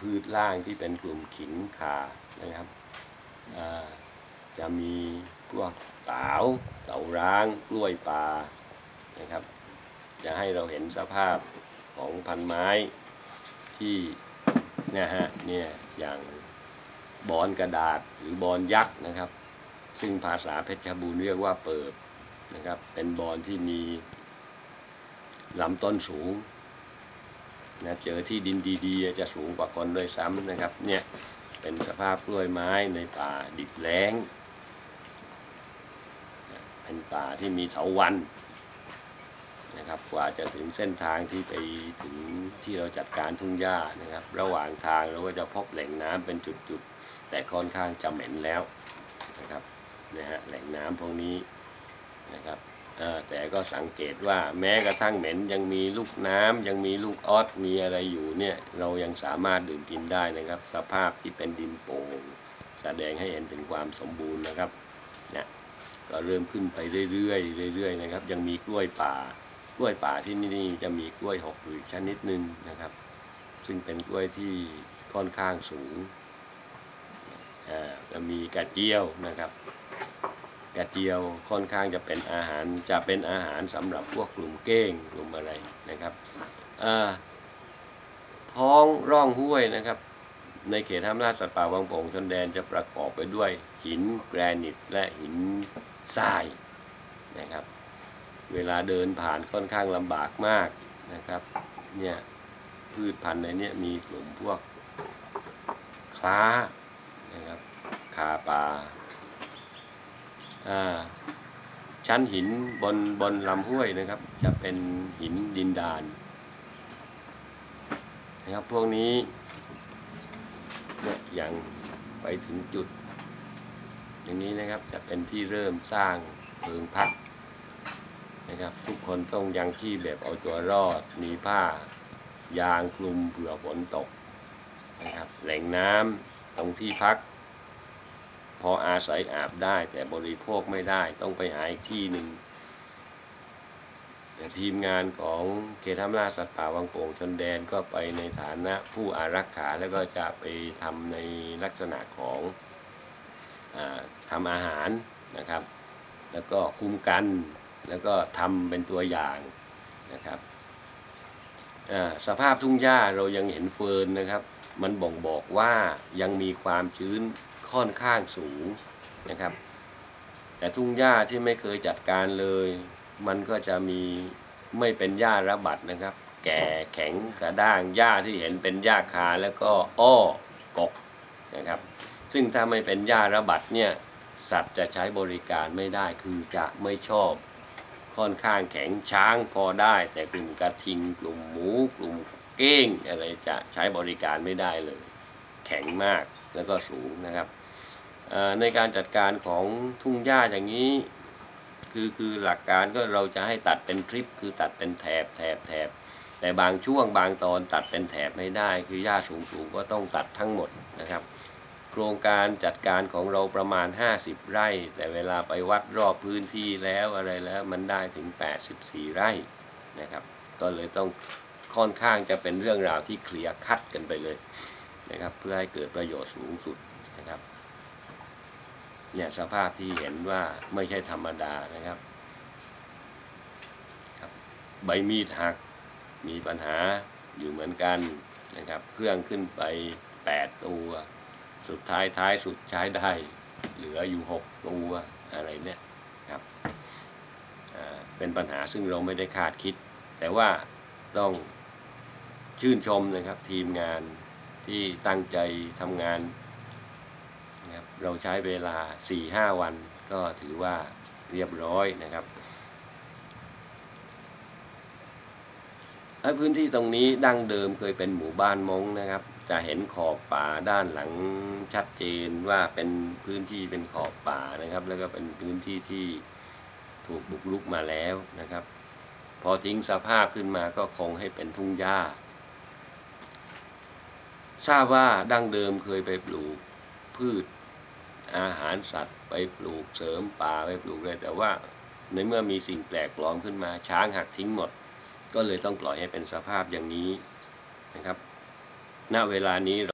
พืชล่างที่เป็นกลุ่มขิงขานะครับจะมีพวกเต๋าเต่าร้างกล้วยป่านะครับ จะให้เราเห็นสภาพของพันไม้ที่นะฮะเนี่ยอย่างบอนกระดาษหรือบอนยักษ์นะครับ ซึ่งภาษาเพชรบูรณ์เรียกว่าเปิบนะครับ เป็นบอนที่มีลำต้นสูง นะเจอที่ดินดีๆ จะสูงกว่าคนด้วยซ้ำนะครับ เนี่ยเป็นสภาพกล้วยไม้ในป่าดิบแล้ง เป็นป่าที่มีเถาวันนะครับกว่าจะถึงเส้นทางที่ไปถึงที่เราจัดการทุ่งหญ้านะครับ ระหว่างทางเราก็จะพบแหล่งน้ำเป็นจุดๆ แต่ค่อนข้างจะเหม็นแล้วนะครับนะฮะแหล่งน้ำพวกนี้นะครับ แต่ก็สังเกตว่าแม้กระทั่งเหม็นยังมีลูกน้ำยังมีลูกออสมีอะไรอยู่เนี่ยเรายังสามารถดื่มกินได้นะครับ สภาพที่เป็นดินโป่งแสดงให้เห็นถึงความสมบูรณ์นะครับเนี่ยก็เริ่มขึ้นไปเรื่อยๆเรื่อยๆนะครับ ยังมีกล้วยป่ากล้วยป่าที่นี่จะมีกล้วยหกอยู่อีกชนิดหนึ่งนะครับ ซึ่งเป็นกล้วยที่ค่อนข้างสูงอ่าจะมีกระเจียวนะครับ ระเจียวค่อนข้างจะเป็นอาหารจะเป็นอาหารสำหรับพวกกลุ่มเก้งกลุ่มอะไรนะครับท้องร่องห้วยนะครับ ในเขตห้ามล่าสัตว์ป่าวังโป่งชนแดนจะประกอบไปด้วยหินแกรนิตและหินทรายนะครับ เวลาเดินผ่านค่อนข้างลำบากมากนะครับเนี่ยพืชพันธุ์ในนี้มีกลุ่มพวกคล้านะครับคาปลา ชั้นหินบนบนลำห้วยนะครับ จะเป็นหินดินดานนะครับพวกนี้เนี่ยอย่างไปถึงจุด อย่างนี้นะครับจะเป็นที่เริ่มสร้างเพิงพักนะครับ ทุกคนต้องยังที่แบบเอาตัวรอดมีผ้ายางคลุมเผื่อฝนตกนะครับ แหล่งน้ำตรงที่พัก พออาศัยอาบได้ แต่บริโภคไม่ได้ต้องไปหาอีกที่หนึ่งแต่ทีมงานของเขตทำล่าสัตว์ป่าวังโป่งชนแดนก็ไปในฐานะผู้อารักขาแล้วก็จะไปทำในลักษณะของอทำอาหารนะครับ แล้วก็คุ้มกันแล้วก็ทำเป็นตัวอย่างนะครับสภาพทุ่งหญ้าเรายังเห็นเฟิร์นนะครับ มันบ่งบอกว่ายังมีความชื้น ค่อนข้างสูงนะครับ แต่ทุ่งหญ้าที่ไม่เคยจัดการเลย มันก็จะมีไม่เป็นหญ้าระบัดนะครับ แก่แข็งกระด้างหญ้าที่เห็นเป็นหญ้าคาแล้วก็อ้อกกนะครับ ซึ่งถ้าไม่เป็นหญ้าระบัดเนี่ยสัตว์จะใช้บริการไม่ได้คือจะไม่ชอบ ค่อนข้างแข็งช้างพอได้ แต่กลุ่มกระทิง กลุ่มหมู กลุ่มเก้งอะไรจะใช้บริการไม่ได้เลย แข็งมาก แล้วก็สูงนะครับในการจัดการของทุ่งหญ้าอย่างนี้ คือคือหลักการก็เราจะให้ตัดเป็นทริป คือตัดเป็นแถบแถบแถบแต่บางช่วงบางตอนตัดเป็นแถบไม่ได้ คือหญ้าสูงสูงๆก็ต้องตัดทั้งหมดนะครับ โครงการจัดการของเราประมาณ 50 ไร่ แต่เวลาไปวัดรอบพื้นที่แล้วอะไรแล้วมันได้ถึง 84 ไร่นะครับ ก็เลยต้องค่อนข้างจะเป็นเรื่องราวที่เคลียร์คัดกันไปเลย นะครับเพื่อให้เกิดประโยชน์สูงสุดนะครับเนี่ยสภาพที่เห็นว่าไม่ใช่ธรรมดานะครับครับใบมีดหักมีปัญหาอยู่เหมือนกันนะครับเครื่องขึ้นไป 8 ตัว สุดท้ายท้ายสุดใช้ได้ เหลืออยู่ 6 ตัวอะไรเนี่ยครับเป็นปัญหาซึ่งเราไม่ได้คาดคิด แต่ว่าต้องชื่นชมนะครับทีมงาน ที่ตั้งใจทำงานนะครับเราใช้เวลา 4-5 วันก็ถือว่าเรียบร้อยนะครับพื้นที่ตรงนี้ดั้งเดิมเคยเป็นหมู่บ้านมงนะครับ จะเห็นขอบป่าด้านหลังชัดเจนว่าเป็นพื้นที่เป็นขอบป่านะครับ แล้วก็เป็นพื้นที่ที่ถูกบุกรุกมาแล้วนะครับ พอทิ้งสภาพขึ้นมาก็คงให้เป็นทุ่งหญ้า ทราบว่าดั้งเดิมเคยไปปลูกพืชอาหารสัตว์ไปปลูกเสริมป่าไปปลูกเลยแต่ว่าในเมื่อมีสิ่งแปลกปลอมขึ้นมา ช้างหักทิ้งหมด ก็เลยต้องปล่อยให้เป็นสภาพอย่างนี้นะครับ ณเวลานี้